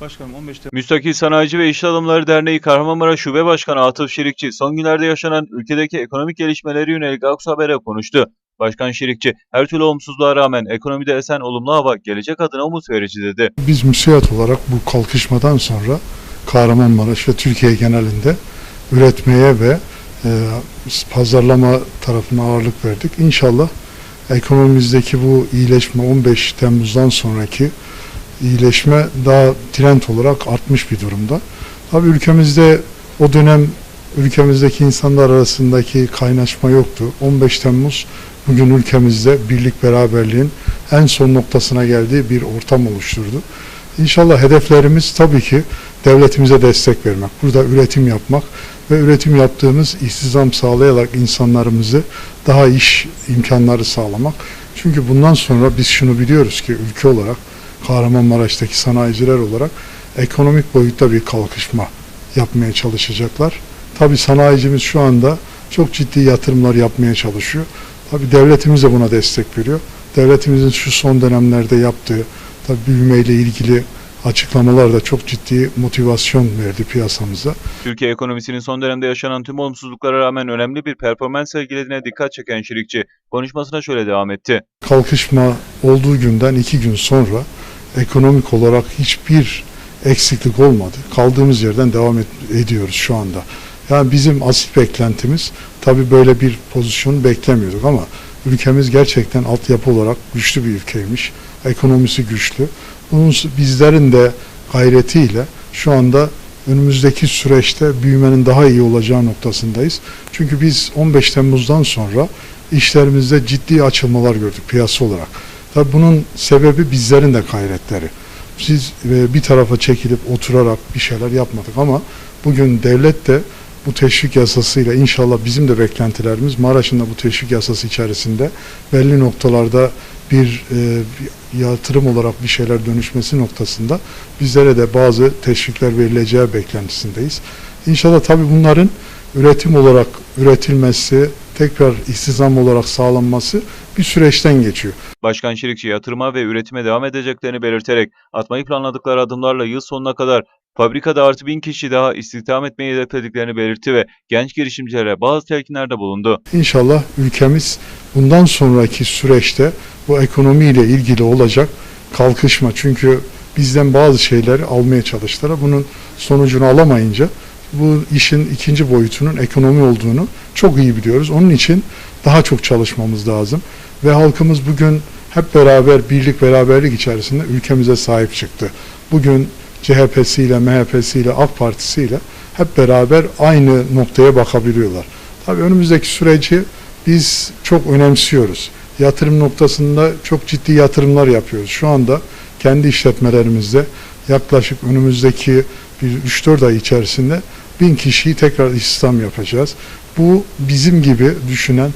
Başkanım 15 Temmuz Müstakil Sanayici ve İş Adamları Derneği Kahramanmaraş Şube Başkanı Atıf Şirikçi son günlerde yaşanan ülkedeki ekonomik gelişmeleri yönelik Aksu Haber'e konuştu. Başkan Şirikçi, her türlü olumsuzluğa rağmen ekonomide esen olumlu hava gelecek adına umut verici dedi. Biz müsiyat olarak bu kalkışmadan sonra Kahramanmaraş ve Türkiye genelinde üretmeye ve e, pazarlama tarafına ağırlık verdik. İnşallah ekonomimizdeki bu iyileşme 15 Temmuz'dan sonraki iyileşme daha trend olarak artmış bir durumda. Tabii ülkemizde o dönem ülkemizdeki insanlar arasındaki kaynaşma yoktu. 15 Temmuz bugün ülkemizde birlik beraberliğin en son noktasına geldiği bir ortam oluşturdu. İnşallah hedeflerimiz tabii ki devletimize destek vermek, burada üretim yapmak ve üretim yaptığımız istihdam sağlayarak insanlarımızı daha iş imkanları sağlamak. Çünkü bundan sonra biz şunu biliyoruz ki ülke olarak Kahramanmaraş'taki sanayiciler olarak ekonomik boyutta bir kalkışma yapmaya çalışacaklar. Tabii sanayicimiz şu anda çok ciddi yatırımlar yapmaya çalışıyor. Tabii devletimiz de buna destek veriyor. Devletimizin şu son dönemlerde yaptığı tabii büyümeyle ilgili açıklamalar da çok ciddi motivasyon verdi piyasamıza. Türkiye ekonomisinin son dönemde yaşanan tüm olumsuzluklara rağmen önemli bir performans sergilediğine dikkat çeken Şirikçi, konuşmasına şöyle devam etti. Kalkışma olduğu günden iki gün sonra ekonomik olarak hiçbir eksiklik olmadı. Kaldığımız yerden devam et- ediyoruz şu anda. Yani bizim asil beklentimiz tabii böyle bir pozisyon beklemiyorduk ama ülkemiz gerçekten altyapı olarak güçlü bir ülkeymiş. Ekonomisi güçlü. Bunun bizlerin de gayretiyle şu anda önümüzdeki süreçte büyümenin daha iyi olacağı noktasındayız. Çünkü biz 15 Temmuz'dan sonra işlerimizde ciddi açılmalar gördük piyasa olarak. Tabii bunun sebebi bizlerin de gayretleri. Siz e, bir tarafa çekilip oturarak bir şeyler yapmadık ama bugün devlet de bu teşvik yasasıyla inşallah bizim de beklentilerimiz Maraş'ın da bu teşvik yasası içerisinde belli noktalarda bir, e, bir yatırım olarak bir şeyler dönüşmesi noktasında bizlere de bazı teşvikler verileceği beklentisindeyiz. İnşallah tabii bunların üretim olarak üretilmesi, tekrar istihdam olarak sağlanması bir süreçten geçiyor. Başkan Şirikçi yatırıma ve üretime devam edeceklerini belirterek atmayı planladıkları adımlarla yıl sonuna kadar fabrikada artı bin kişi daha istihdam etmeyi hedeflediklerini belirtti ve genç girişimcilere bazı telkinlerde bulundu. İnşallah ülkemiz bundan sonraki süreçte bu ekonomiyle ilgili olacak kalkışma. Çünkü bizden bazı şeyleri almaya çalıştılar. Bunun sonucunu alamayınca bu işin ikinci boyutunun ekonomi olduğunu çok iyi biliyoruz. Onun için daha çok çalışmamız lazım. Ve halkımız bugün hep beraber birlik beraberlik içerisinde ülkemize sahip çıktı. Bugün CHP'siyle, MHP'siyle, AK Partisi'yle hep beraber aynı noktaya bakabiliyorlar. Tabii önümüzdeki süreci biz çok önemsiyoruz. Yatırım noktasında çok ciddi yatırımlar yapıyoruz. Şu anda kendi işletmelerimizde yaklaşık önümüzdeki bir 3-4 ay içerisinde bin kişiyi tekrar istihdam yapacağız. Bu bizim gibi düşünen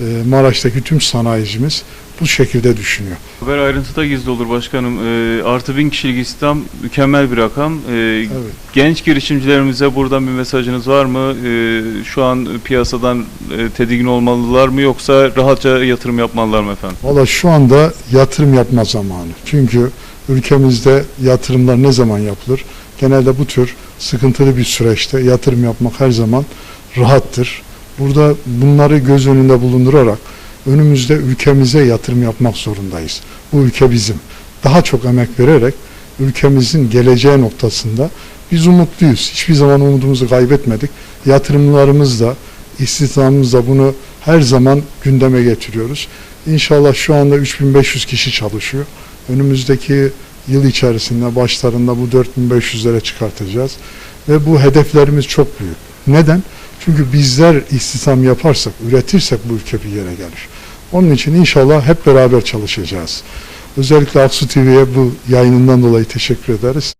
e, Maraş'taki tüm sanayicimiz bu şekilde düşünüyor. haber ayrıntıda gizli olur başkanım. Ee, artı bin kişilik istihdam mükemmel bir rakam. Ee, Evet. Genç girişimcilerimize buradan bir mesajınız var mı? Ee, şu an piyasadan e, tedirgin olmalılar mı yoksa rahatça yatırım yapmalılar mı efendim? Valla şu anda yatırım yapma zamanı. Çünkü ülkemizde yatırımlar ne zaman yapılır? Genelde bu tür sıkıntılı bir süreçte yatırım yapmak her zaman rahattır. Burada bunları göz önünde bulundurarak önümüzde ülkemize yatırım yapmak zorundayız. Bu ülke bizim. Daha çok emek vererek ülkemizin geleceği noktasında biz umutluyuz. Hiçbir zaman umudumuzu kaybetmedik. Yatırımlarımızla, istihdamımızla bunu her zaman gündeme getiriyoruz. İnşallah şu anda 3500 kişi çalışıyor. Önümüzdeki yıl içerisinde başlarında bu 4500'lere çıkartacağız. Ve bu hedeflerimiz çok büyük. Neden? Çünkü bizler istihdam yaparsak, üretirsek bu ülke bir yere gelir. Onun için inşallah hep beraber çalışacağız. Özellikle Aksu TV'ye bu yayınından dolayı teşekkür ederiz.